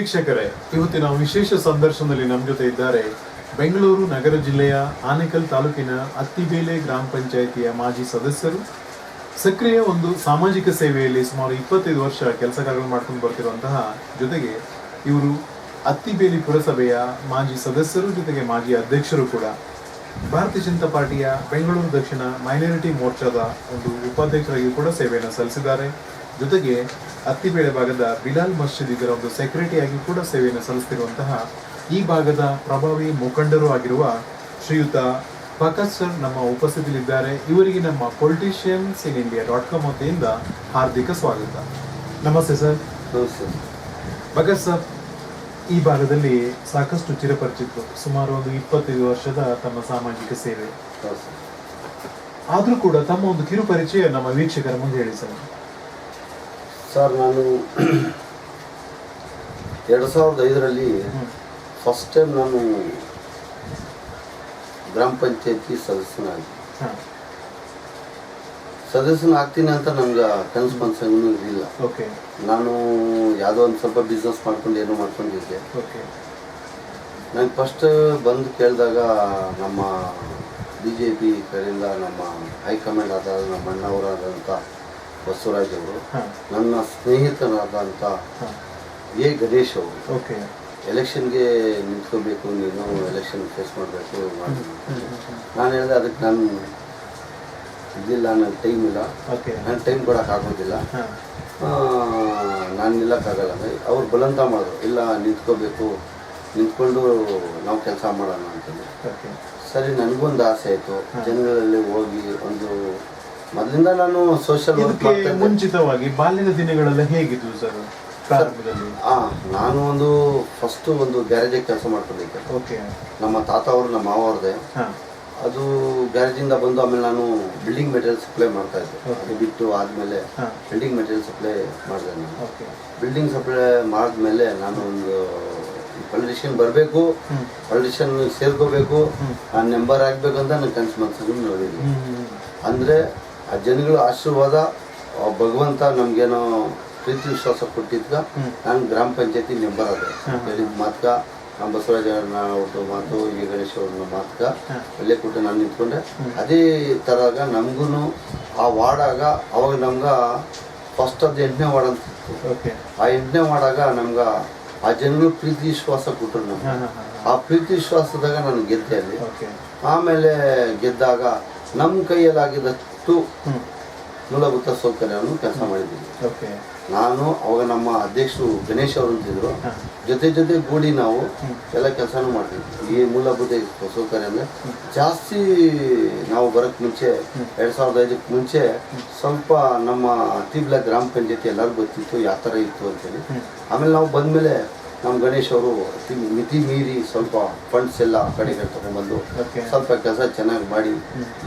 ವೀಕ್ಷಕರೇ, ಇವತ್ತಿನ ವಿಶೇಷ ಸಂದರ್ಶನದಲ್ಲಿ ನಮ್ಮ ಜೊತೆ ಇದ್ದಾರೆ ಬೆಂಗಳೂರು ನಗರ ಜಿಲ್ಲೆಯ ಆನೇಕಲ್ ತಾಲೂಕಿನ ಅತ್ತಿಬೇಲೆ ಗ್ರಾಮ ಪಂಚಾಯಿತಿಯ ಮಾಜಿ ಸದಸ್ಯರು. ಸಕ್ರಿಯ ಒಂದು ಸಾಮಾಜಿಕ ಸೇವೆಯಲ್ಲಿ ಸುಮಾರು ಇಪ್ಪತ್ತೈದು ವರ್ಷ ಕೆಲಸ ಕಾರ್ಯಗಳು ಮಾಡ್ಕೊಂಡು ಬರ್ತಿರುವಂತಹ ಜೊತೆಗೆ ಇವರು ಅತ್ತಿಬೇಲಿ ಪುರಸಭೆಯ ಮಾಜಿ ಸದಸ್ಯರು, ಜೊತೆಗೆ ಮಾಜಿ ಅಧ್ಯಕ್ಷರು ಕೂಡ. ಭಾರತೀಯ ಜನತಾ ಪಾರ್ಟಿಯ ಬೆಂಗಳೂರು ದಕ್ಷಿಣ ಮೈನಾರಿಟಿ ಮೋರ್ಚಾದ ಒಂದು ಉಪಾಧ್ಯಕ್ಷರಾಗಿ ಕೂಡ ಸೇವೆಯನ್ನು ಸಲ್ಲಿಸಿದ್ದಾರೆ. ಜೊತೆಗೆ ಅತ್ತಿಬೇಳೆ ಭಾಗದ ಬಿಲಾಲ್ ಮಸ್ಜಿದ್ ಇದರ ಒಂದು ಸೆಕ್ರೆಟರಿಯಾಗಿ ಕೂಡ ಸೇವೆಯನ್ನು ಸಲ್ಲಿಸುತ್ತಿರುವಂತಹ ಈ ಭಾಗದ ಪ್ರಭಾವಿ ಮುಖಂಡರು ಆಗಿರುವ ಶ್ರೀಯುತ ಫಕತ್ ಸರ್ ನಮ್ಮ ಉಪಸ್ಥಿತಿಯಲ್ಲಿದ್ದಾರೆ. ಇವರಿಗೆ ನಮ್ಮ politicians in India dot com ವತಿಯಿಂದ ಹಾರ್ದಿಕ ಸ್ವಾಗತ. ನಮಸ್ತೆ ಸರ್. ನಮಸ್ತೆ. ಭಗತ್ ಸರ್ ಈ ಭಾಗದಲ್ಲಿ ಸಾಕಷ್ಟು ಚಿರಪರಿಚಿತರು ಸುಮಾರು ಒಂದು ಇಪ್ಪತ್ತೈದು ವರ್ಷದ ತಮ್ಮ ಸಾಮಾಜಿಕ ಸೇವೆ. ಆದರೂ ಆದ್ರೂ ಕೂಡ ತಮ್ಮ ಒಂದು ಕಿರುಪರಿಚಯ ನಮ್ಮ ವೀಕ್ಷಕರ ಮುಂದೆ ಹೇಳಿ ಸರ್. ಸರ್ ನಾನು ಎರಡು ಸಾವಿರದ ಐದರಲ್ಲಿ ಫಸ್ಟ್ ಟೈಮ್ ನಾನು ಗ್ರಾಮ ಪಂಚಾಯತಿ ಸದಸ್ಯನಾಗಿ ಸದಸ್ಯನಾಗ್ತೀನಿ ಸದಸ್ಯನ ಆಗ್ತೀನಿ ಅಂತ ನಮ್ಗೆ ಕನಸು ಮನಸ್ಸಂಗೂ ಇರಲಿಲ್ಲ. ಓಕೆ. ನಾನು ಯಾವುದೋ ಒಂದು ಸ್ವಲ್ಪ ಬಿಸ್ನೆಸ್ ಮಾಡ್ಕೊಂಡು ಏನೋ ಮಾಡ್ಕೊಂಡಿದ್ದೆ. ಓಕೆ. ನಂಗೆ ಫಸ್ಟ್ ಬಂದು ಕೇಳಿದಾಗ ನಮ್ಮ ಬಿ ಜೆ ಪಿ ಕಡೆಯಿಂದ ನಮ್ಮ ಹೈಕಮಾಂಡ್ ಆದ ನಮ್ಮ ಅಣ್ಣವರಾದಂಥ ಬಸವರಾಜ್ ಅವರು ನನ್ನ ಸ್ನೇಹಿತನಾದಂಥ ಎ ಗಣೇಶ್ ಅವರು. ಓಕೆ. ಎಲೆಕ್ಷನ್ಗೆ ನಿಂತ್ಕೋಬೇಕು ನೀನು ಎಲೆಕ್ಷನ್ ಫೇಸ್ ಮಾಡಬೇಕು ನಾನು ಹೇಳಿದೆ ಅದಕ್ಕೆ ನಾನು ಇದಿಲ್ಲ ನನ್ನ ಟೈಮ್ ಇಲ್ಲ. ಓಕೆ. ನನ್ನ ಟೈಮ್ ಕೊಡೋಕ್ಕಾಗೋದಿಲ್ಲ ಆಗೋದಿಲ್ಲ. ನಾನು ನಿಲ್ಲಕ್ಕಾಗಲ್ಲ. ಅವ್ರು ಬಲಂತ ಮಾಡಿದ್ರು. ಇಲ್ಲ ನಿಂತ್ಕೋಬೇಕು ನಿಂತ್ಕೊಂಡು ನಾವು ಕೆಲಸ ಮಾಡೋಣ ಅಂತಂದ್ರೆ ಓಕೆ. ಸರಿ ನನಗೊಂದು ಆಸೆ ಆಯಿತು. ಜನಗಳಲ್ಲಿ ಹೋಗಿ ಒಂದು ಮೊದಲಿಂದ ನಾನು ಸೋಷಿಯಲ್ ವರ್ಕ್ ಇದಕ್ಕೆ ಮಾಡ್ತಾ ಮುಂಚಿತವಾಗಿ ಬಾಲ್ಯದ ದಿನಗಳೆಲ್ಲ ಹೇಗಿದ್ವು ಸರ್ ಪ್ರಾರಂಭದಲ್ಲಿ? ಆ, ನಾನು ಒಂದು ಫಸ್ಟ್ ಒಂದು ಗ್ಯಾರೇಜಿಗೆ ಕೆಲಸ ಮಾಡ್ಕೊಂಡಿದ್ದೆ. ಓಕೆ. ನಮ್ಮ ತಾತ ಅವರು ನಮ್ಮ ಮಾವ ಅವ್ರದ್ದೆ. ಹಾ. ಅದು ಗ್ಯಾರೇಜಿಂದ ಬಂದು ಆಮೇಲೆ ನಾನು ಬಿಲ್ಡಿಂಗ್ ಮೆಟೀರಿಯಲ್ ಸಪ್ಲೈ ಮಾಡ್ತಾ ಇದ್ದೆ. ಅದು ಬಿಟ್ಟು ಆದಮೇಲೆ ಹಾ. ಬಿಲ್ಡಿಂಗ್ ಮೆಟೀರಿಯಲ್ ಸಪ್ಲೈ ಮಾಡಿದೆ ನಾನು. ಓಕೆ. ಬಿಲ್ಡಿಂಗ್ ಸಪ್ಲೈ ಮಾಡಿದ್ಮೇಲೆ ನಾನು ಒಂದು ಪೊಲಿಟಿಷಿಯನ್ ಬರಬೇಕು ಹ್ಮ್. ಪೊಲಿಟಿಷಿಯನ್ ಸೇರ್ಕೋಬೇಕು. ನಾನು ನೆಂಬರ್ ಆಗಬೇಕು ಅಂತ ನನ್ನ ಕನಸು ಮನಸ್ಸನ್ನು ನೋಡಿದ್ವಿ ಹ್ಮ್. ಅಂದರೆ ಆ ಜನಗಳ ಆಶೀರ್ವಾದ ಭಗವಂತ ನಮಗೇನೋ ಪ್ರೀತಿ ವಿಶ್ವಾಸ ಕೊಟ್ಟಿದ್ಗ ನಾನು ಗ್ರಾಮ ಪಂಚಾಯತಿ ಮೆಂಬರ್ ಆದೆ. ಹಾ. ಹೇಳಿದ ಮಾತ್ಕ ನಮ್ಮ ಬಸವರಾಜ ಅವ್ರದ್ದು ಮಾತು ಈ ಗಣೇಶ್ ಅವ್ರನ್ನ ಮಾತ್ಕ ಅಲ್ಲೇ ಕೊಟ್ಟು ನಾನು ನಿಂತ್ಕೊಂಡೆ. ಅದೇ ಥರಾಗ ನಮಗೂ ಆ ವಾರ್ಡಾಗ ಅವಾಗ ನಮ್ಗೆ ಫಸ್ಟ್ ಅದು ಎಂಟನೇ ವಾರ್ಡ್ ಅಂತ ಓಕೆ. ಆ ಎಂಟನೇ ವಾರ್ಡಾಗ ನಮ್ಗೆ ಆ ಜನಗಳು ಪ್ರೀತಿ ವಿಶ್ವಾಸ ಕೊಟ್ಟರು ನಮ್ಗೆ. ಆ ಪ್ರೀತಿ ವಿಶ್ವಾಸದಾಗ ನಾನು ಗೆದ್ದೆ ಅಲ್ಲಿ. ಓಕೆ. ಆಮೇಲೆ ಗೆದ್ದಾಗ ನಮ್ಮ ಕೈಯಲ್ಲಾಗಿದ್ದಷ್ಟು ಹ್ಮ್ ಮೂಲಭೂತ ಸೌಕರ್ಯವನ್ನು ಕೆಲಸ ಮಾಡಿದ್ದೀನಿ. ಓಕೆ. ನಾನು ಅವಾಗ ನಮ್ಮ ಅಧ್ಯಕ್ಷರು ಗಣೇಶ್ ಅವರು ಇದ್ದಿದ್ರು ಜೊತೆ ಜೊತೆ ಗೂಡಿ ನಾವು. ಎಲ್ಲ ಕೆಲಸನೂ ಮಾಡ್ತಿದ್ವಿ ಈ ಮೂಲಭೂತ ಸೌಕರ್ಯ ಅಂದರೆ ಜಾಸ್ತಿ ನಾವು ಬರೋಕ್ಕೆ ಮುಂಚೆ ಎರಡು ಸಾವಿರದ ಐದಕ್ಕೆ ಮುಂಚೆ ಸ್ವಲ್ಪ ನಮ್ಮ ತಿಬ್ಲ ಗ್ರಾಮ ಪಂಚಾಯತಿ ಎಲ್ಲರಿಗೂ ಗೊತ್ತಿತ್ತು ಯಾವ ಥರ ಇತ್ತು ಅಂತೇಳಿ. ಆಮೇಲೆ ನಾವು ಬಂದಮೇಲೆ ನಮ್ಮ ಗಣೇಶ್ ಅವರು ಅತಿ ಮಿತಿ ಮೀರಿ ಸ್ವಲ್ಪ ಫಂಡ್ಸ್ ಎಲ್ಲ ಆ ಕಡೆಗೆ ತಗೊಂಡ್ಬಂದು ಸ್ವಲ್ಪ ಕೆಲಸ ಚೆನ್ನಾಗಿ ಮಾಡಿ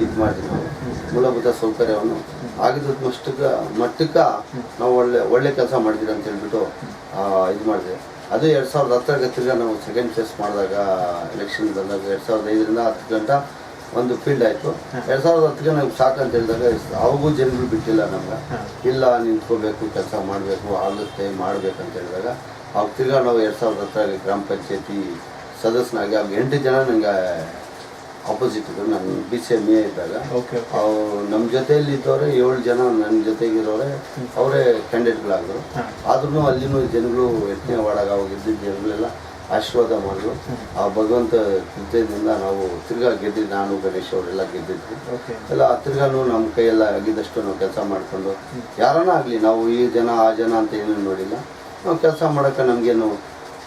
ಇದು ಮಾಡಿದ್ವಿ ನಾವು. ಮೂಲಭೂತ ಸೌಕರ್ಯವನ್ನು ಆಗಿದ್ದ ಮಟ್ಟಕ್ಕೆ ಮಟ್ಟಕ್ಕೆ ನಾವು ಒಳ್ಳೆ ಒಳ್ಳೆ ಕೆಲಸ ಮಾಡಿದ್ದೀವಿ ಅಂತ ಹೇಳ್ಬಿಟ್ಟು ಇದು ಮಾಡಿದೆ. ಅದು ಎರಡು ಸಾವಿರದ ಹತ್ತರ ತಿರ್ಗಾ ನಾವು ಸೆಕೆಂಡ್ ಫೇಸ್ ಮಾಡಿದಾಗ ಎಲೆಕ್ಷನ್ ಬಂದಾಗ ಎರಡು ಸಾವಿರದ ಐದರಿಂದ ಹತ್ತು ಗಂಟ ಒಂದು ಫೀಲ್ಡ್ ಆಯಿತು. ಎರಡು ಸಾವಿರದ ಹತ್ತಿಗೆ ನಮ್ಗೆ ಸಾಕು ಅಂತ ಹೇಳಿದಾಗ ಅವಾಗೂ ಜನರು ಬಿಟ್ಟಿಲ್ಲ ನಮ್ಗೆ. ಇಲ್ಲ ನಿಂತ್ಕೋಬೇಕು ಕೆಲಸ ಮಾಡಬೇಕು ಆಗುತ್ತೆ ಮಾಡಬೇಕಂತ ಹೇಳಿದಾಗ ಅವಾಗ ತಿರ್ಗಾ ನಾವು ಎರಡು ಸಾವಿರದ ಹತ್ತಿರ ಗ್ರಾಮ ಪಂಚಾಯತಿ ಸದಸ್ಯನಾಗಿ ಅವ್ರು ಎಂಟು ಜನ ನನಗೆ ಆಪೋಸಿಟ್ ಇದ್ದರು ನಾನು ಬಿ ಸಿ ಎಂ ಎ ಇದ್ದಾಗ. ಅವ್ರು ನಮ್ಮ ಜೊತೆಯಲ್ಲಿ ಇದ್ದವರೇ ಏಳು ಜನ ನನ್ನ ಜೊತೆಗಿರೋರೆ ಅವರೇ ಕ್ಯಾಂಡಿಡೇಟ್ಗಳಾದರು ಆದ್ರೂ ಅಲ್ಲಿನೂ ಜನಗಳು ಯತ್ನ ವಾರ್ಡಾಗ ಅವಾಗ ಇದ್ದಿದ್ದ ಜನಗಳೆಲ್ಲ ಆಶೀರ್ವಾದ ಮಾಡಿದ್ರು. ಆ ಭಗವಂತ ಕೃತ್ಯದಿಂದ ನಾವು ತಿರ್ಗಾ ಗೆದ್ದಿದ್ದು ನಾನು ಗಣೇಶ್ ಅವರೆಲ್ಲ ಗೆದ್ದಿದ್ವಿ ಎಲ್ಲ ಆ ತಿರ್ಗಾನು ನಮ್ಮ ಕೈಯೆಲ್ಲ ಆಗಿದ್ದಷ್ಟು ನಾವು ಕೆಲಸ ಮಾಡಿಕೊಂಡು ಯಾರನ್ನ ಆಗಲಿ ನಾವು ಈ ಜನ ಆ ಜನ ಅಂತ ಏನೂ ನೋಡಿಲ್ಲ. ನಾವು ಕೆಲಸ ಮಾಡೋಕ್ಕೆ ನಮಗೇನು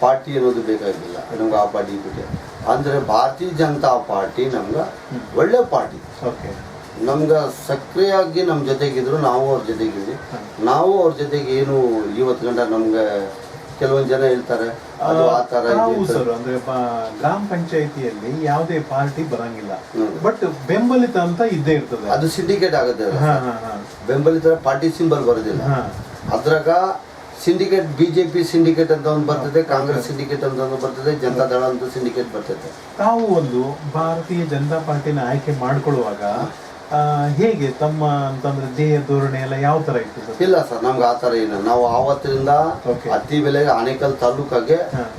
ಪಾರ್ಟಿ ಅನ್ನೋದು ಬೇಕಾಗಿಲ್ಲ. ನಮ್ಗೆ ಆ ಪಾರ್ಟಿ ಬಿಟ್ಟೆ. ಅಂದರೆ ಭಾರತೀಯ ಜನತಾ ಪಾರ್ಟಿ ನಮ್ಗೆ ಒಳ್ಳೆ ಪಾರ್ಟಿ. ಓಕೆ. ನಮ್ಗೆ ಸಕ್ರಿಯಾಗಿ ನಮ್ಮ ಜೊತೆಗಿದ್ರು ನಾವು ಅವ್ರ ಜೊತೆಗಿದ್ವಿ. ನಾವು ಅವ್ರ ಜೊತೆಗೆ ಏನು ಇವತ್ತು ಗಂಟ ನಮ್ಗೆ ಕೆಲವೊಂದು ಜನ ಹೇಳ್ತಾರೆ ಅದು ಆ ಥರ ಅಂದ್ರೆ ಗ್ರಾಮ ಪಂಚಾಯತಿಯಲ್ಲಿ ಯಾವುದೇ ಪಾರ್ಟಿ ಬರಂಗಿಲ್ಲ. ಬಟ್ ಬೆಂಬಲಿತ ಅಂತ ಇದ್ದೇ ಇರ್ತದೆ. ಅದು ಸಿಂಡಿಕೇಟ್ ಆಗುತ್ತೆ. ಬೆಂಬಲಿತರ ಪಾರ್ಟಿ ಸಿಂಬಲ್ ಬರೋದಿಲ್ಲ. ಹಾ. ಅದ್ರಾಗ ಸಿಂಡಿಕೇಟ್ ಬಿಜೆಪಿ ಸಿಂಡಿಕೇಟ್ ಅಂತ ಒಂದು ಬರ್ತದೆ ಕಾಂಗ್ರೆಸ್ ಸಿಂಡಿಕೇಟ್ ಅಂತ ಒಂದು ಬರ್ತದೆ ಜನತಾ ದಳ ಅಂತ ಸಿಂಡಿಕೇಟ್ ಬರ್ತದೆ. ತಾವು ಒಂದು ಭಾರತೀಯ ಜನತಾ ಪಾರ್ಟಿನ ಆಯ್ಕೆ ಮಾಡ್ಕೊಳ್ಳುವಾಗ ಹೇಗೆ ತಮ್ಮ ಅಂತಂದ್ರೆ ದೇಹ ಧೋರಣೆ ಎಲ್ಲ ಯಾವ ತರ ಇತ್ತು ಇಲ್ಲ ಸರ್ ನಮ್ಗೆ ಆ ತರ ಇಲ್ಲ. ನಾವು ಆವತ್ತಿನಿಂದ ಅತಿ ಬೆಲೆ ಬೆಲೆಗೆ ಆನೇಕಲ್ ತಾಲೂಕಾಗೆ.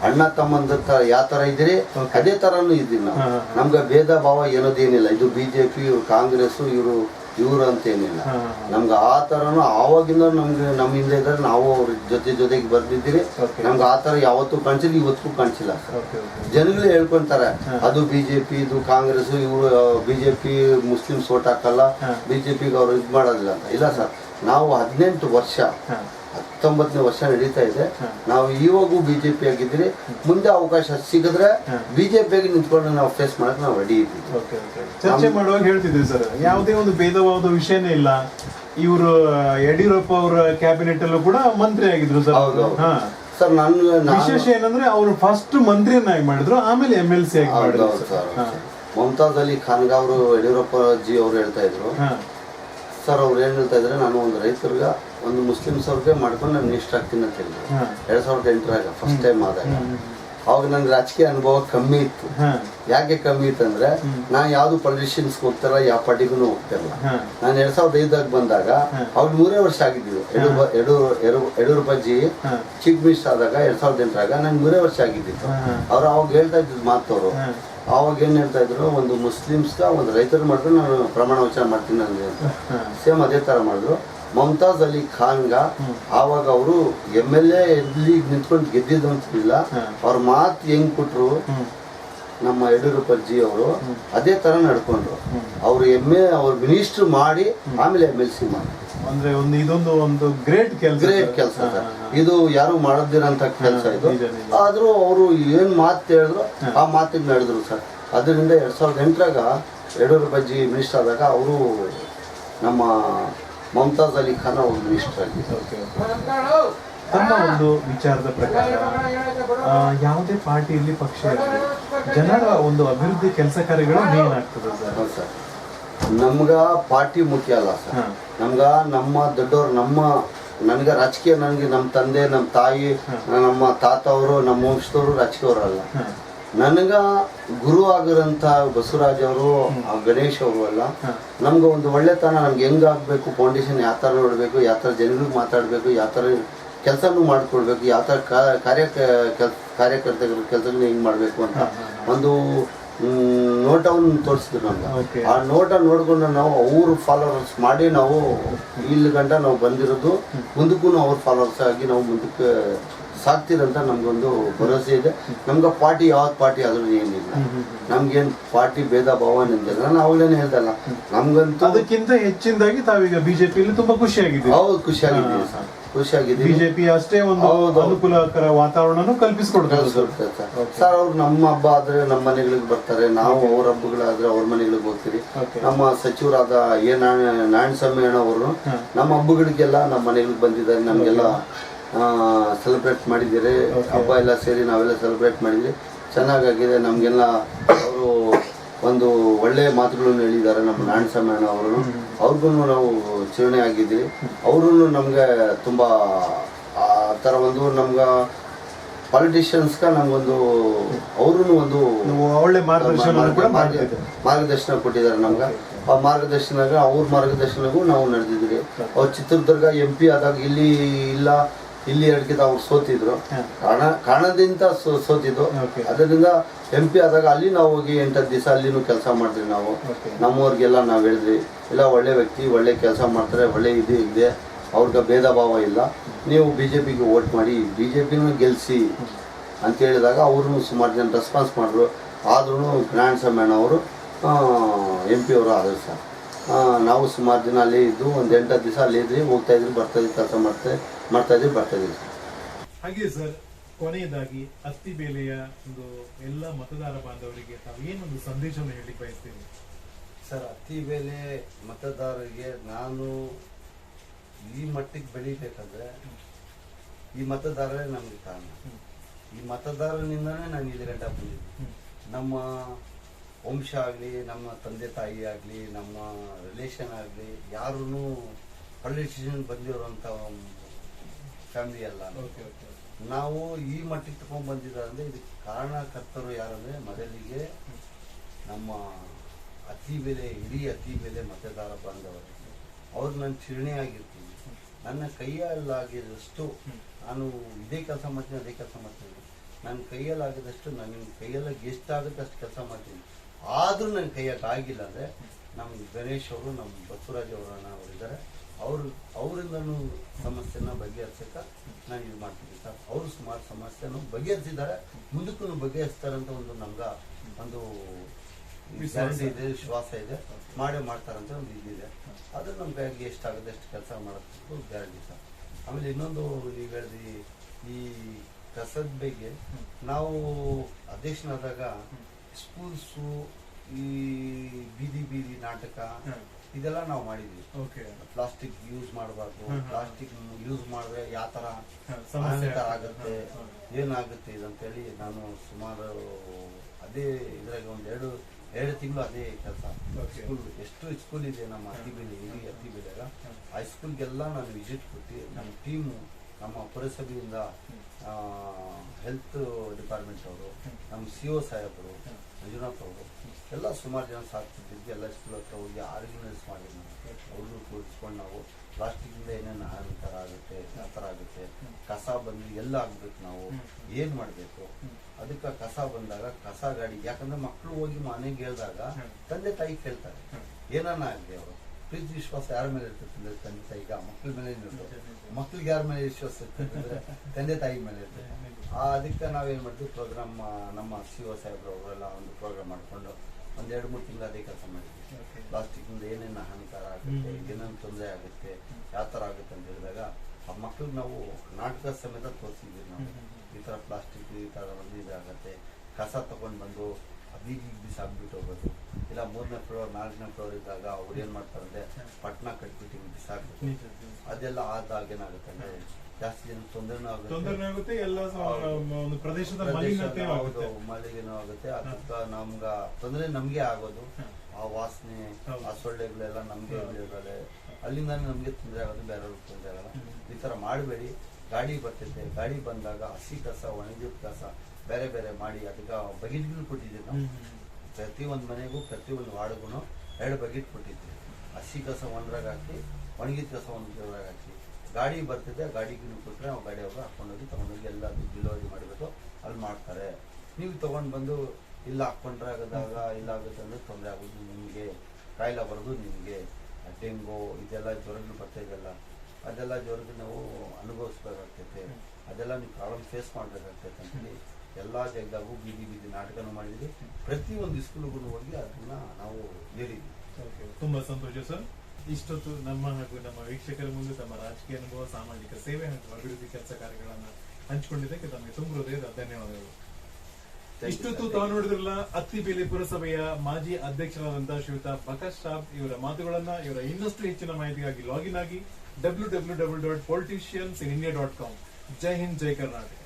ಅಣ್ಣ ತಮ್ಮಂದ ಯಾವ ತರ ಇದ್ರಿ. ಅದೇ ತರನು ಇದ್ದೀವಿ ನಾವು. ನಮ್ಗೆ ಭೇದ ಭಾವ ಏನೋದೇನಿಲ್ಲ ಇದು ಬಿಜೆಪಿ ಇವರು ಕಾಂಗ್ರೆಸ್ ಇವರು ಇವರು ಅಂತ ಏನಿಲ್ಲ. ಹಾ, ಹಾ, ಹಾ. ನಮ್ಗೆ ಆ ಥರನು ಆವಾಗಿಂದ ನಮ್ಗೆ ನಮ್ಮ ಹಿಂದೆ ಇದ್ದಾರೆ ನಾವು ಅವ್ರ ಜೊತೆ ಜೊತೆಗೆ ಬರ್ದಿದ್ದೀರಿ. Okay. ನಮ್ಗೆ ಆ ಥರ ಯಾವತ್ತೂ ಕಾಣಿಸಿಲ್ಲ ಇವತ್ತಿಗೂ ಕಾಣಿಸಿಲ್ಲ. ಜನಗಳು ಹೇಳ್ಕೊಂತಾರೆ ಜನಗಳೇ ಹೇಳ್ಕೊಂತಾರೆ ಜೆ ಅದು ಬಿಜೆಪಿ ಇದು ಕಾಂಗ್ರೆಸ್ ಇವರು ಬಿಜೆಪಿ ಮುಸ್ಲಿಮ್ಸ್ ಓಟ್ ಹಾಕಲ್ಲ ಜೆ ಪಿಗೆ ಅವ್ರು ಇದು ಮಾಡೋದಿಲ್ಲ ಅಂತ. ಇಲ್ಲ ಸರ್ ನಾವು ಹದಿನೆಂಟು ವರ್ಷ ಹತ್ತೊಂಬತ್ತನೇ ವರ್ಷ ನಡೀತಾ ಇದೆ. ನಾವು ಇವಾಗೂ ಬಿಜೆಪಿ ಆಗಿದ್ರೆ ಮುಂದೆ ಅವಕಾಶ ಸಿಗದ್ರೆ ಬಿಜೆಪಿಗೆ ನಿಂತ್ಕೊಂಡು ನಾವು ಫೇಸ್ ಮಾಡಕ್ ನಾವು ರೆಡಿ ಇದ್ದೀವಿ. ಓಕೆ ಓಕೆ ಚರ್ಚೆ ಮಾಡುವಾಗ ಹೇಳ್ತಿದ್ವಿ ಸರ್ ಯಾವುದೇ ಒಂದು ಭೇದವಾದ ವಿಷಯನೇ ಇಲ್ಲ. ಇವರು ಯಡಿಯೂರಪ್ಪ ಅವರ ಕ್ಯಾಬಿನೆಟ್ ಅಲ್ಲೂ ಕೂಡ ಮಂತ್ರಿ ಆಗಿದ್ರು ಸರ್. ಸರ್ ನಾನು ವಿಶೇಷ ಏನಂದ್ರೆ ಅವರು ಫಸ್ಟ್ ಮಂತ್ರಿಯನ್ನಾಗಿ ಮಾಡಿದ್ರು ಆಮೇಲೆ ಎಂ ಎಲ್ ಸಿ ಆಗಿ ಮಾಡಿದ್ರು ಮಮತಾಜ್ ಅಲಿ ಖಾನ್ಗ ಅವರು ಯಡಿಯೂರಪ್ಪ ಜಿ ಅವರು ಹೇಳ್ತಾ ಇದ್ರು. ಸರ್ ಅವ್ರು ಏನು ಹೇಳ್ತಾ ಇದ್ರೆ ನಾನು ಒಂದು ರೈತರ್ಗ ಒಂದು ಮುಸ್ಲಿಮ್ಸ್ ಅವ್ರಿಗೆ ಮಾಡ್ಕೊಂಡು ನಾನು ಮಿನಿಸ್ಟರ್ ಆಗ್ತೀನಿ ಅಂತ ಹೇಳಿದ್ರು. ಎರಡ್ ಸಾವಿರದ ಎಂಟರಾಗ ಫಸ್ಟ್ ಟೈಮ್ ಆದಾಗ. ಅವಾಗ ನನ್ನ ರಾಜಕೀಯ ಅನುಭವ ಕಮ್ಮಿ ಇತ್ತು. ಯಾಕೆ ಕಮ್ಮಿ ಇತ್ತಂದ್ರೆ ನಾನು ಯಾವ್ದು ಪೊಲಿಟಿಷಿಯನ್ಸ್ ಹೋಗ್ತಾರ ಯಾವ ಪಾರ್ಟಿಗೂ ಹೋಗ್ತಿರಲ್ಲ ನಾನ್ ಎರಡ್ ಸಾವಿರದ ಐದಾಗ ಬಂದಾಗ ಅವ್ರು ಮೂರೇ ವರ್ಷ ಆಗಿದ್ದಿದ್ದು ಯಡಿಯೂರ ಬಜ್ಜಿ ಚೀಫ್ ಮಿನಿಸ್ಟರ್ ಆದಾಗ ಎರಡ್ ಸಾವಿರದ ಎಂಟರಾಗ ನಾನು ಮೂರೇ ವರ್ಷ ಆಗಿದ್ದಿತ್ತು. ಅವ್ರ ಅವಾಗ ಹೇಳ್ತಾ ಇದ್ದಿದ್ದು ಮಾತವರು ಅವಾಗ ಏನ್ ಹೇಳ್ತಾ ಇದ್ರು ಒಂದು ಮುಸ್ಲಿಮ್ಸ್ಗ ಒಂದು ರೈತರು ಮಾಡಿದ್ರೆ ನಾನು ಪ್ರಮಾಣ ವಚನ ಮಾಡ್ತೀನಿ ನನಗೆ ಅಂತ. ಸೇಮ್ ಅದೇ ತರ ಮಾಡಿದ್ರು. ಮಮತಾಜ್ ಅಲಿ ಖಾನ್ಗ ಆವಾಗ ಅವರು ಎಂ ಎಲ್ ಎ ಎಲ್ಲಿ ನಿಂತ್ಕೊಂಡು ಗೆದ್ದಿದ್ದು ಅಂತಿಲ್ಲ. ಅವ್ರ ಮಾತು ಹೆಂಗ್ ಕೊಟ್ರು? ನಮ್ಮ ಯಡಿಯೂರಪ್ಪ ಜಿ ಅವರು. ಅದೇ ತರ ನಡ್ಕೊಂಡ್ರು. ಅವ್ರು ಎಂ ಎ ಅವ್ರ ಮಿನಿಸ್ಟರ್ ಮಾಡಿ ಆಮೇಲೆ ಎಂ ಎಲ್ ಸಿ ಮಾಡಿ. ಅಂದ್ರೆ ಒಂದು ಇದೊಂದು ಒಂದು ಗ್ರೇಟ್ ಕೆಲಸ ಗ್ರೇಟ್ ಕೆಲಸ ಇದು ಯಾರು ಮಾಡದಿರಂತ ಕೆಲಸ ಇದು. ಆದ್ರೂ ಅವರು ಏನ್ ಮಾತು ಹೇಳಿದ್ರು ಆ ಮಾತಿಗೆ ನಡೆದ್ರು ಸರ್. ಅದರಿಂದ ಎರಡ್ ಸಾವಿರದ ಎಂಟರಾಗ ಯಡಿಯೂರಪ್ಪ ಜಿ ಮಿನಿಸ್ಟರ್ ಆದಾಗ ಅವರು ನಮ್ಮ ಮಮತಾಜ್ ಅಲಿ ಖಾನ್ ಅವ್ರಿಗೆ ಓಕೆ ತಮ್ಮ ಒಂದು ವಿಚಾರದ ಪ್ರಕಾರ ಆ, ಯಾವುದೇ ಪಾರ್ಟಿಯಲ್ಲಿ ಪಕ್ಷ ಇರಲಿ. ಜನರ ಒಂದು ಅಭಿವೃದ್ಧಿ ಕೆಲಸ ಕಾರ್ಯಗಳು ಮೇನ್ ಆಗ್ತದೆ ಸರ್. ಹೌದು ಸರ್. ನಮ್ಗ ಪಾರ್ಟಿ ಮುಖ್ಯ ಅಲ್ಲ ಸರ್. ನಮ್ಗ ನಮ್ಮ ದೊಡ್ಡವರು ನಮ್ಮ ನನಗೆ ರಾಜಕೀಯ ನನಗೆ ನಮ್ಮ ತಂದೆ ನಮ್ಮ ತಾಯಿ ನಮ್ಮ ತಾತ ಅವರು ನಮ್ಮ ವಂಶದವರು ರಾಜಕೀಯವರಲ್ಲ. ಹಾ. ನನಗ ಗುರು ಆಗಿರೋಂಥ ಬಸವರಾಜ್ ಅವರು ಗಣೇಶ್ ಅವರು ಅಲ್ಲ. ನಮ್ಗೆ ಒಂದು ಒಳ್ಳೆತನ ನಮ್ಗೆ ಹೆಂಗ್ ಆಗ್ಬೇಕು ಫೌಂಡೇಶನ್ ಯಾವ ಥರ ನೋಡಬೇಕು ಯಾವ ಥರ ಜನರಿಗೆ ಮಾತಾಡಬೇಕು ಯಾವ ಥರ ಕೆಲಸನೂ ಮಾಡ್ಕೊಳ್ಬೇಕು ಯಾವ ಥರ ಕಾರ್ಯ ಕಾರ್ಯಕರ್ತರ ಕಾರ್ಯಕರ್ತಗಳ ಕೆಲಸಗಳನ್ನ ಹೆಂಗ್ ಮಾಡಬೇಕು ಅಂತ ಒಂದು ನೋಟವನ್ನು ತೋರಿಸಿದ್ರು ನಮ್ಗೆ. ಆ ನೋಟ ನೋಡ್ಕೊಂಡು ನಾವು ಅವ್ರ ಫಾಲೋವರ್ಸ್ ಮಾಡಿ ನಾವು ಇಲ್ಲಿ ಗಂಟ ನಾವು ಬಂದಿರೋದು ಮುಂದಕ್ಕೂ ಅವ್ರ ಫಾಲೋವರ್ಸ್ ಆಗಿ ನಾವು ಮುಂದಕ್ಕೆ ಸಾಕ್ತಿರಂತ ನಮ್ಗೊಂದು ಭರವಸೆ ಇದೆ. ನಮ್ಗೆ ಪಾರ್ಟಿ ಯಾವ್ದು ಪಾರ್ಟಿ ಆದ್ರೂ ಏನಿಲ್ಲ. ನಮ್ಗೇನ್ ಪಾರ್ಟಿ ಭೇದ ಭಾವ ನಿಂತಿಲ್ಲ. ನಾನು ಅವಾಗಲೇ ಹೇಳ್ದಲ್ಲ ನಮ್ಗಂತೂ ಅದಕ್ಕಿಂತ ಹೆಚ್ಚಿನದಾಗಿ ತಾವೀಗ ಬಿಜೆಪಿಯಲ್ಲಿ ತುಂಬಾ ಖುಷಿಯಾಗಿದೆ ಹೌದು ಖುಷಿಯಾಗಿದ್ದೀವಿ ಸರ್. ಖುಷಿಯಾಗಿದ್ದೀವಿ. ಬಿಜೆಪಿ ಅಷ್ಟೇ ಒಂದು. ಅನುಕೂಲಕರ ವಾತಾವರಣ ಕಲ್ಪಿಸಿಕೊಡ್ತಾರೆ. ಸರ್. ಸರ್ ಅವ್ರು ನಮ್ಮ ಹಬ್ಬ ಆದ್ರೆ ನಮ್ಮ ಮನೆಗಳಿಗೆ ಬರ್ತಾರೆ. ನಾವು ಅವ್ರ ಹಬ್ಬಗಳಾದ್ರೆ ಅವ್ರ ಮನೆಗಳಿಗೆ ಹೋಗ್ತೀವಿ ನಮ್ಮ ಸಚಿವರಾದ ಎ ನಾರಾಯಣ ಸ್ವಾಮಿ ಅಣ್ಣ ಅವರು ನಮ್ಮ ಹಬ್ಬಗಳಿಗೆಲ್ಲ ನಮ್ಮ ಮನೆಗಳಿಗೆ ಬಂದಿದ್ದಾರೆ. ನಮಗೆಲ್ಲ ಸೆಲೆಬ್ರೇಟ್ ಮಾಡಿದ್ದೀರಿ. ಹಬ್ಬ ಎಲ್ಲ ಸೇರಿ ನಾವೆಲ್ಲ ಸೆಲೆಬ್ರೇಟ್ ಮಾಡಿದ್ವಿ. ಚೆನ್ನಾಗಾಗಿದೆ. ನಮಗೆಲ್ಲ ಅವರು ಒಂದು ಒಳ್ಳೆಯ ಮಾತುಗಳನ್ನು ಹೇಳಿದ್ದಾರೆ. ನಮ್ಮ ನಾರಾಯಣಸ್ವಾಮಿ ಅಣ್ಣ ಅವರು ಅವ್ರಿಗೂ ನಾವು ಚಿರಣೆ ಆಗಿದ್ದೀವಿ ಅವರು ನಮಗೆ ತುಂಬ ಆ ಥರ ಒಂದು ನಮ್ಗೆ ಪಾಲಿಟಿಷಿಯನ್ಸ್ಗ ನಮಗೊಂದು ಅವರು ಒಂದು ಒಳ್ಳೆ ಮಾರ್ಗದರ್ಶನ ಕೊಟ್ಟಿದ್ದಾರೆ ನಮ್ಗೆ. ಆ ಮಾರ್ಗದರ್ಶನಾಗ ಅವ್ರ ಮಾರ್ಗದರ್ಶನಗೂ ನಾವು ನಡೆದಿದ್ದೀವಿ ಅವ್ರು ಚಿತ್ರದುರ್ಗ ಎಂ ಪಿ ಆದಾಗ ಇಲ್ಲಿ ಇಲ್ಲ. ಇಲ್ಲಿ ಎರಡ್ಕಿತ ಅವ್ರು ಸೋತಿದ್ರು. ಕಾರಣ ಕಾರಣದಿಂದ ಸೋ- ಸೋತಿದ್ದು. Okay. ಅದರಿಂದ ಎಂ ಪಿ ಆದಾಗ ಅಲ್ಲಿ ನಾವು ಹೋಗಿ ಎಂಟತ್ತು ದಿವಸ ಅಲ್ಲಿನೂ ಕೆಲಸ ಮಾಡಿದ್ವಿ ನಾವು. ನಮ್ಮವ್ರಿಗೆಲ್ಲ ನಾವು ಹೇಳಿದ್ವಿ ಇಲ್ಲ ಒಳ್ಳೆ ವ್ಯಕ್ತಿ ಒಳ್ಳೆ ಕೆಲಸ ಮಾಡ್ತಾರೆ ಒಳ್ಳೆ ಇದು ಇದೆ ಅವ್ರಿಗೆ ಭೇದ ಭಾವ ಇಲ್ಲ. ನೀವು ಬಿ ಜೆ ಪಿಗೆ ವೋಟ್ ಮಾಡಿ ಬಿ ಜೆ ಪಿನೂ ಗೆಲ್ಲಿಸಿ ಅಂತ ಹೇಳಿದಾಗ ಅವ್ರನ್ನೂ ಸುಮಾರು ಜನ ರೆಸ್ಪಾನ್ಸ್ ಮಾಡಿದ್ರು. ಆದ್ರೂ ಗ್ರ್ಯಾಂಡ್ ಸಮ್ಮೇಣ ಅವರು ಎಂ ಪಿ ಅವರು ಆದರು ಸರ್ ನಾವು ಸುಮಾರು ದಿನ ಅಲ್ಲಿ ಇದ್ದು ಒಂದು ಎಂಟತ್ತು ದಿವಸ ಅಲ್ಲಿ ಇದ್ವಿ ಹೋಗ್ತಾ ಇದ್ರಿ ಬರ್ತಾ ಇದ್ವಿ ಕೆಲಸ ಮಾಡ್ತಾ ಮಾಡ್ತಾ ಇದ್ರಿ ಬರ್ತಾ ಇದ್ರಿ ಹಾಗೆ ಸರ್ ಕೊನೆಯದಾಗಿ ಅತ್ತಿ ಬೇಲೆಯ ಒಂದು ಎಲ್ಲ ಮತದಾರ ಬಾಂಧವರಿಗೆ ತಾವು ಏನೊಂದು ಸಂದೇಶವನ್ನು ಹೇಳಿ ಬಯಸ್ತೀರಿ? ಸರ್ ಅತ್ತಿ ಬೆಲೆ ಮತದಾರರಿಗೆ ನಾನು ಈ ಮಟ್ಟಿಗೆ ಬೆಳಿಬೇಕಂದ್ರೆ ಈ ಮತದಾರರೇ ನಮಗೆ ಕಾರಣ. ಈ ಮತದಾರನಿಂದನೇ ನಾನು ಇಲ್ಲಿ ಗಂಟ ಬಂದಿದ್ದೆ ನಮ್ಮ ವಂಶ ಆಗಲಿ ನಮ್ಮ ತಂದೆ ತಾಯಿ ಆಗಲಿ ನಮ್ಮ ರಿಲೇಷನ್ ಆಗಲಿ ಯಾರೂ ಪೊಲಿಟಿಷಿಯನ್ ಬಂದಿರೋಂಥ ಫ್ಯಾಮಿಲಿ ಅಲ್ಲ. ನಾವು ಈ ಮಟ್ಟಿಗೆ ತಗೊಂಡ್ ಬಂದಿದ್ದಾರೆ ಇದಕ್ಕೆ ಕಾರಣಕರ್ತರು ಯಾರಂದ್ರೆ ಮೊದಲಿಗೆ ನಮ್ಮ ಅತಿ ಬೆಲೆ ಇಡೀ ಅತಿ ಬೆಲೆ ಮತದಾರ ಬಾಂಧವರು. ಅವ್ರು ನನ್ನ ಚಿರಣೆ ಆಗಿರ್ತೀನಿ. ನನ್ನ ಕೈಯಲ್ಲಾಗಿದಷ್ಟು ನಾನು ಇದೇ ಕೆಲಸ ಮಾಡ್ತೀನಿ ಅದೇ ಕೆಲಸ ಮಾಡ್ತೀನಿ. ನನ್ನ ಕೈಯಲ್ಲಾಗಿದಷ್ಟು ನನ್ನ ಕೈಯಲ್ಲ ಎಷ್ಟಾಗುತ್ತೆ ಅಷ್ಟು ಕೆಲಸ ಮಾಡ್ತೀನಿ. ಆದರೂ ನನ್ನ ಕೈಯಕ್ಕೆ ಆಗಿಲ್ಲ ಅಂದರೆ ನಮ್ಮ ಗಣೇಶ್ ಅವರು ನಮ್ಮ ಬಸವರಾಜ್ ಅವರನ್ನ ಅವರಿದ್ದಾರೆ ಅವರು ಅವರಿಂದನೂ ಸಮಸ್ಯೆನ ಬಗೆಹರಿಸಕ್ಕೆ ನಾನು ಇದು ಮಾಡ್ತೀನಿ ಸರ್. ಅವರು ಸುಮಾರು ಸಮಸ್ಯೆನೂ ಬಗೆಹರಿಸಿದ್ದಾರೆ. ಮುಂದಕ್ಕೂ ಬಗೆಹರಿಸ್ತಾರೆ ಅಂತ ಒಂದು ನಮ್ಗೆ ಒಂದು ವಿಶ್ವಾಸ. ಇದೆ ವಿಶ್ವಾಸ ಇದೆ. ಮಾಡೇ ಮಾಡ್ತಾರಂತ ಒಂದು ಇದಿದೆ. ಅದು ನಮ್ಮ ಕೈಗೆ ಎಷ್ಟಾಗುತ್ತೆ ಎಷ್ಟು ಕೆಲಸ ಮಾಡೋದಕ್ಕೂ ಗ್ಯಾರಂಟಿ ಸರ್. ಆಮೇಲೆ ಇನ್ನೊಂದು ನೀವು ಹೇಳಿದ್ರಿ ಈ ಕಸದ ಬಗ್ಗೆ ನಾವು ಅಧ್ಯಕ್ಷನಾದಾಗ ಸ್ಕೂಲ್ಸು ಈ ಬೀದಿ ಬೀದಿ ನಾಟಕ ಇದೆಲ್ಲ ನಾವು ಮಾಡಿದ್ವಿ. ಓಕೆ. ಪ್ಲಾಸ್ಟಿಕ್ ಯೂಸ್ ಮಾಡಬಾರ್ದು. ಪ್ಲಾಸ್ಟಿಕ್ ಯೂಸ್ ಮಾಡಿದ್ರೆ ಯಾವ ಥರ ಅನಾಹುತ ಆಗುತ್ತೆ. ಏನಾಗುತ್ತೆ ಇದಂತೇಳಿ ನಾನು ಸುಮಾರು ಅದೇ ಇದ್ರಾಗ ಒಂದು ಎರಡು ಎರಡು ತಿಂಗಳು ಅದೇ ಕೆಲಸ. ಸ್ಕೂಲ್ ಎಷ್ಟು ಸ್ಕೂಲ್ ಇದೆ ನಮ್ಮ ಅತ್ತಿಬೇಲಿ ಇಡೀ ಅತ್ತಿಬೇಲಿಯಾಗ ಹ್ಮ್. ಆ ಸ್ಕೂಲ್ಗೆಲ್ಲ ನಾನು ವಿಸಿಟ್ ಕೊಟ್ಟು ನಮ್ಮ ಟೀಮು ನಮ್ಮ ಪುರಸಭೆಯಿಂದ ಹೆಲ್ತ್ ಡಿಪಾರ್ಟ್ಮೆಂಟ್ ಅವರು ನಮ್ಮ ಸಿ ಒ ಸಾಹೇಬರು ಹ್ಮ್. ಮಂಜುನಾಥ್ ಅವರು ಎಲ್ಲ ಸುಮಾರು ಜನ ಸಾಕ್ತಿದ್ವಿ. ಎಲ್ಲ ಸ್ಕೂಲ್ ಹತ್ರ ಹೋಗಿ ಆರ್ಗನೈಸ್ ಮಾಡಿ ಅವ್ರನ್ನ ಕೂರಿಸ್ಕೊಂಡು ನಾವು ಪ್ಲಾಸ್ಟಿಕ್ಕಿಂದ ಏನೇನು ಹಾನಿಕರ ಆಗುತ್ತೆ ಆ ಥರ ಆಗುತ್ತೆ. ಕಸ ಬಂದು ಎಲ್ಲ ಆಗ್ಬೇಕು ನಾವು. ಏನು ಮಾಡಬೇಕು? ಅದಕ್ಕೆ ಕಸ ಬಂದಾಗ ಕಸ ಗಾಡಿ ಯಾಕಂದ್ರೆ ಮಕ್ಕಳು ಹೋಗಿ ಮನೆಗೆ ಹೇಳಿದಾಗ ತಂದೆ ತಾಯಿ ಕೇಳ್ತಾರೆ. ಏನನ್ನ ಏನಾನ ಆಗಲಿ ಅವರು? ಪ್ರೀತಿ ವಿಶ್ವಾಸ ಯಾರ ಮೇಲೆ ಇರ್ತದೆ ತಂದೆ ತಾಯಿಗ ಮಕ್ಕಳ ಮೇಲೆ ಇರ್ತದೆ ಮಕ್ಳಿಗೆ ಯಾರ ಮೇಲೆ ವಿಶ್ವಾಸ ಇರ್ತದೆ ಅಂದ್ರೆ ತಂದೆ ತಾಯಿ ಮೇಲೆ ಇರ್ತದೆ ಆ ಅದಕ್ಕೆ ನಾವೇನು ಮಾಡ್ತೀವಿ ಪ್ರೋಗ್ರಾಮ್ ನಮ್ಮ ಸಿ ಒ ಸಾಹೇಬ್ರು ಅವರೆಲ್ಲ ಒಂದು ಪ್ರೋಗ್ರಾಮ್ ಮಾಡಿಕೊಂಡು ಒಂದು ಎರಡು ಮೂರು ತಿಂಗಳು ಅದೇ ಕೆಲಸ ಮಾಡಿದ್ವಿ. ಪ್ಲಾಸ್ಟಿಕ್ನಿಂದ ಏನೇನು ಹಾನಿಕಾರ ಆಗುತ್ತೆ ಏನೇನು ತೊಂದರೆ ಆಗುತ್ತೆ ಯಾವ ಥರ ಆಗುತ್ತೆ ಅಂತ ಹೇಳಿದಾಗ ಆ ಮಕ್ಳಿಗೆ ನಾವು ನಾಟಕ ಸಮೇತ ತೋರಿಸಿದ್ವಿ ನಾವು. ಈ ಥರ ಪ್ಲಾಸ್ಟಿಕ್ ಈ ಥರ ಒಂದು ಇದಾಗುತ್ತೆ. ಕಸ ತಗೊಂಡು ಬಂದು ಬೀದಿಗೆ ಬಿಸಾಕ್ಬಿಟ್ಟು ಹೋಗೋದು. ಇಲ್ಲ ಮೂರನೇ ಫ್ಲೋರ್ ನಾಲ್ಕನೇ ಫ್ಲೋರ್ ಇದ್ದಾಗ ಅವ್ರು ಏನು ಮಾಡ್ತಾರೆ ಅಂದ್ರೆ ಪಟ್ನ ಕಟ್ಬಿಟ್ಟು ಬಿಸಾಕ್ಬಿಟ್ಟು. ಅದೆಲ್ಲ ಆದಾಗ ಏನಾಗುತ್ತೆ ಅಂದ್ರೆ ಜಾಸ್ತಿ ಜನ ತೊಂದರೆನೂ ತೊಂದರೆ ಆಗುತ್ತೆ ಆಗುತ್ತೆ ಎಲ್ಲ ಒಂದು ಪ್ರದೇಶದ ಪ್ರದೇಶ ಮಲಿನತೆ ಆಗುತ್ತೆ ಮಲಿಗೆನೂ ಆಗುತ್ತೆ. ಅದಕ್ಕೆ ನಮ್ಗ ತೊಂದರೆ ನಮ್ಗೆ ಆಗೋದು. ಆ ವಾಸನೆ ಆ ಸೊಳ್ಳೆಗಳೆಲ್ಲ ನಮ್ಗೆ ಇರೋದೆ ಅಲ್ಲಿಂದ ನಮ್ಗೆ ತೊಂದರೆ ಆಗೋದು ಬೇರೆಯವ್ರಿಗೆ ತೊಂದರೆ ಆಗಲ್ಲ ಈ ತರ ಮಾಡಬೇಡಿ. ಗಾಡಿ ಬರ್ತೈತೆ ಗಾಡಿ ಬಂದಾಗ ಹಸಿ ಕಸ ಒಣಗಿದ ಕಸ ಬೇರೆ ಬೇರೆ ಮಾಡಿ ಅದಕ್ಕೆ ಬಗೆಟ್ಗಳು ಕೊಟ್ಟಿದ್ದೀವಿ ನಾವು. ಪ್ರತಿ ಒಂದು ಮನೆಗೂ ಪ್ರತಿ ಒಂದು ವಾರ್ಡ್ಗೂ ಎರಡು ಬಗೆಟ್ ಕೊಟ್ಟಿದ್ದೆ ಹಸಿ ಕಸ ಒಂದ್ರಾಗ ಹಾಕಿ ಒಣಗಿದ ಕಸ ಒಂದ್ರಾಗ ಹಾಕಿ. ಗಾಡಿ ಬರ್ತಿದೆ ಗಾಡಿಗೂ ಕೊಟ್ಟರೆ ನಾವು ಗಾಡಿ ಹೋಗಿ ಹಾಕೊಂಡೋಗಿ ತೊಗೊಂಡೋಗಿ ಎಲ್ಲ ಡಿಲಿವರಿ ಮಾಡಬೇಕು ಅಲ್ಲಿ ಮಾಡ್ತಾರೆ. ನೀವು ತೊಗೊಂಡು ಬಂದು ಇಲ್ಲ ಹಾಕ್ಕೊಂಡ್ರೆ ಆಗದಾಗ ಇಲ್ಲ ಆಗುತ್ತೆ ಅಂದರೆ ತೊಂದರೆ ಆಗೋದು ನಿಮಗೆ. ಕಾಯಿಲೆ ಬರೋದು ನಿಮಗೆ. ಡೆಂಗು ಇದೆಲ್ಲ ಜ್ವರಗಳು ಬರ್ತಾ ಇದೆಯಲ್ಲ ಅದೆಲ್ಲ ಜ್ವರಗಳು ನಾವು ಅನುಭವಿಸ್ಬೇಕಾಗ್ತೈತೆ. ಅದೆಲ್ಲ ನೀವು ಪ್ರಾಬ್ಲಮ್ ಫೇಸ್ ಮಾಡಬೇಕಾಗ್ತೈತೆ ಅಂತೇಳಿ ಎಲ್ಲ ಜಾಗದಾಗೂ ಬೀದಿ ಬೀದಿ ನಾಟಕನೂ ಮಾಡಿದ್ವಿ. ಪ್ರತಿ ಒಂದು ಸ್ಕೂಲ್ಗೂ ಹೋಗಿ ಅದನ್ನ ನಾವು ಹೇಳಿದ್ವಿ. ತುಂಬಾ ಸಂತೋಷ ಸರ್. ಇಷ್ಟೊತ್ತು ನಮ್ಮ ಹಾಗೂ ನಮ್ಮ ವೀಕ್ಷಕರ ಮುಂದೆ ತಮ್ಮ ರಾಜಕೀಯ ಅನುಭವ ಸಾಮಾಜಿಕ ಸೇವೆ ಹಾಗೂ ಅಭಿವೃದ್ಧಿ ಕೆಲಸ ಕಾರ್ಯಗಳನ್ನ ಹಂಚಿಕೊಂಡಿದ್ದಕ್ಕೆ ತಮಗೆ ತುಂಬ ಹೃದಯದ ಧನ್ಯವಾದಗಳು. ಇಷ್ಟೊತ್ತು ತಾವು ನೋಡಿದ್ರಲ್ಲ ಅತ್ತಿಬೇಲಿ ಪುರಸಭೆಯ ಮಾಜಿ ಅಧ್ಯಕ್ಷರಾದಂತಹ ಶ್ರೀಯುತ ಪ್ರಕಾಶ್ ಸಾಬ್ ಇವರ ಮಾತುಗಳನ್ನ ಇವರ ಇನ್ನಷ್ಟು ಹೆಚ್ಚಿನ ಮಾಹಿತಿಗಾಗಿ ಲಾಗಿನ್ ಆಗಿ W W W dot politicians in India dot com ಜೈ ಹಿಂದ್ ಜೈ ಕರ್ನಾಟಕ.